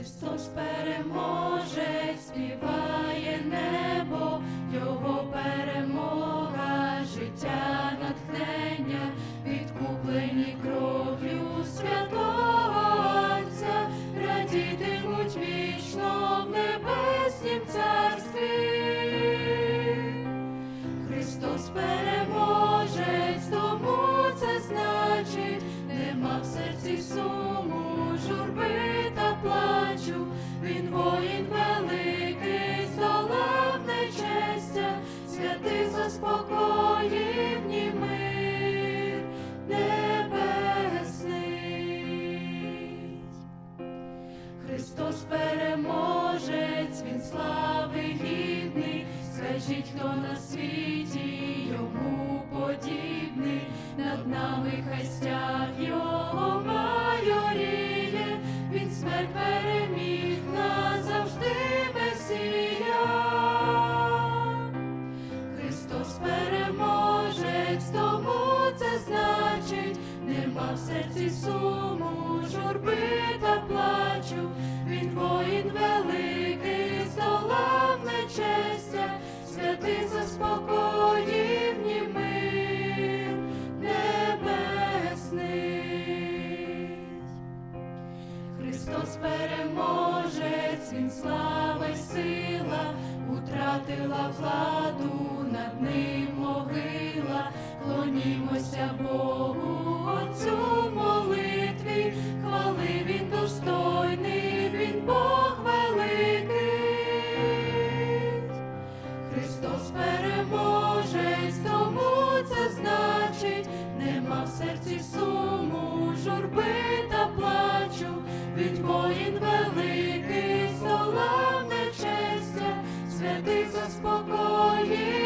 Христос переможе, співає небо, Його перемога, життя, натхнення, відкуплені кров'ю святого Отця, радітимуть вічно в небеснім царстві. Христос переможець, тому це значить, нема в серці суму, Христос переможець, він слави гідний, скажіть, хто на світі йому подібний, над нами хай стяг його майоріє, він смерть переміг назавжди Месія. Христос переможець, тому це значить, нема в серці суму, журби Христос переможець, він слава й сила, утратила владу, над ним могила, клонімося Богу, Отцю молитві, хвали він достойний, він Бог великий. Христос переможець, тому це значить, нема в серці суму, журби від воїн великий, соломне честя, святий заспокоїв